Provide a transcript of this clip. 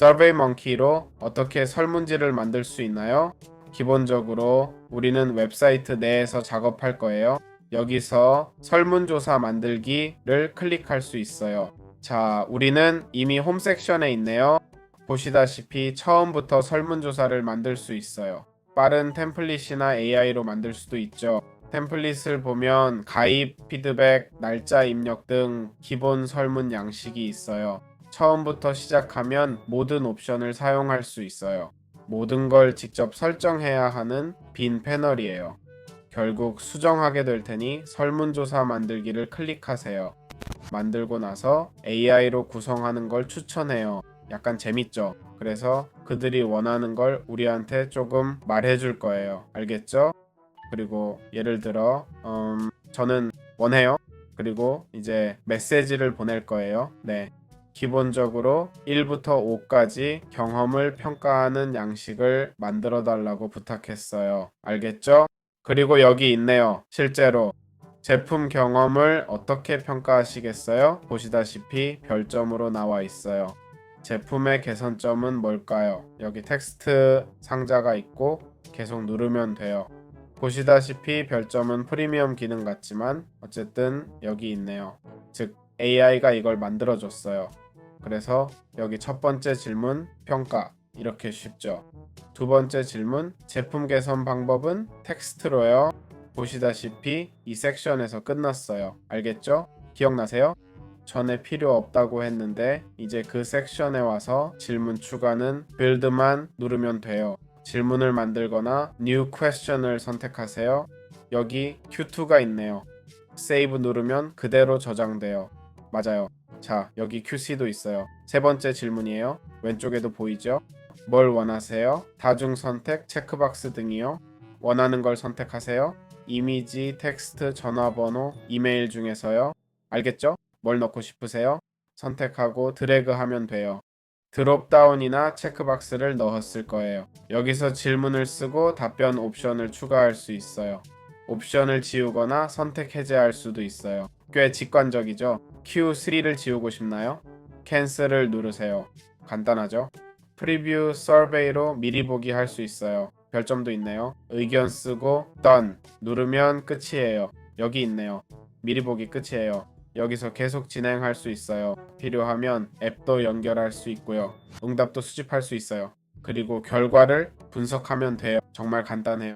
서베이먼키로 어떻게 설문지를 만들 수 있나요? 기본적으로 우리는 웹사이트 내에서 작업할 거예요. 여기서 설문조사 만들기를 클릭할 수 있어요. 자, 우리는 이미 홈 섹션에 있네요. 보시다시피 처음부터 설문조사를 만들 수 있어요. 빠른 템플릿이나 AI로 만들 수도 있죠. 템플릿을 보면 가입, 피드백, 날짜 입력 등 기본 설문 양식이 있어요. 처음부터 시작하면 모든 옵션을 사용할 수 있어요. 모든 걸 직접 설정해야 하는 빈 패널이에요. 결국 수정하게 될 테니 설문조사 만들기를 클릭하세요. 만들고 나서 AI로 구성하는 걸 추천해요. 약간 재밌죠? 그래서 그들이 원하는 걸 우리한테 조금 말해줄 거예요. 알겠죠? 그리고 예를 들어, 음, 저는 원해요. 그리고 이제 메시지를 보낼 거예요. 네. 기본적으로 1부터 5까지 경험을 평가하는 양식을 만들어 달라고 부탁했어요. 알겠죠? 그리고 여기 있네요. 실제로 제품 경험을 어떻게 평가하시겠어요? 보시다시피 별점으로 나와 있어요. 제품의 개선점은 뭘까요? 여기 텍스트 상자가 있고 계속 누르면 돼요. 보시다시피 별점은 프리미엄 기능 같지만 어쨌든 여기 있네요. 즉 AI가 이걸 만들어 줬어요. 그래서 여기 첫 번째 질문 평가 이렇게 쉽죠. 두 번째 질문 제품 개선 방법은 텍스트로요. 보시다시피 이 섹션에서 끝났어요. 알겠죠? 기억나세요? 전에 필요 없다고 했는데 이제 그 섹션에 와서 질문 추가는 build만 누르면 돼요. 질문을 만들거나 new question을 선택하세요. 여기 Q2가 있네요. save 누르면 그대로 저장돼요. 맞아요. 자, 여기 QC도 있어요. 세 번째 질문이에요. 왼쪽에도 보이죠? 뭘 원하세요? 다중 선택, 체크박스 등이요. 원하는 걸 선택하세요. 이미지, 텍스트, 전화번호, 이메일 중에서요. 알겠죠? 뭘 넣고 싶으세요? 선택하고 드래그 하면 돼요. 드롭다운이나 체크박스를 넣었을 거예요. 여기서 질문을 쓰고 답변 옵션을 추가할 수 있어요. 옵션을 지우거나 선택 해제할 수도 있어요. 꽤 직관적이죠? Q3를 지우고 싶나요? 캔슬을 누르세요. 간단하죠? 프리뷰 서베이로 미리 보기 할 수 있어요. 별점도 있네요. 의견 쓰고 done 누르면 끝이에요. 여기 있네요. 미리 보기 끝이에요. 여기서 계속 진행할 수 있어요. 필요하면 앱도 연결할 수 있고요. 응답도 수집할 수 있어요. 그리고 결과를 분석하면 돼요. 정말 간단해요.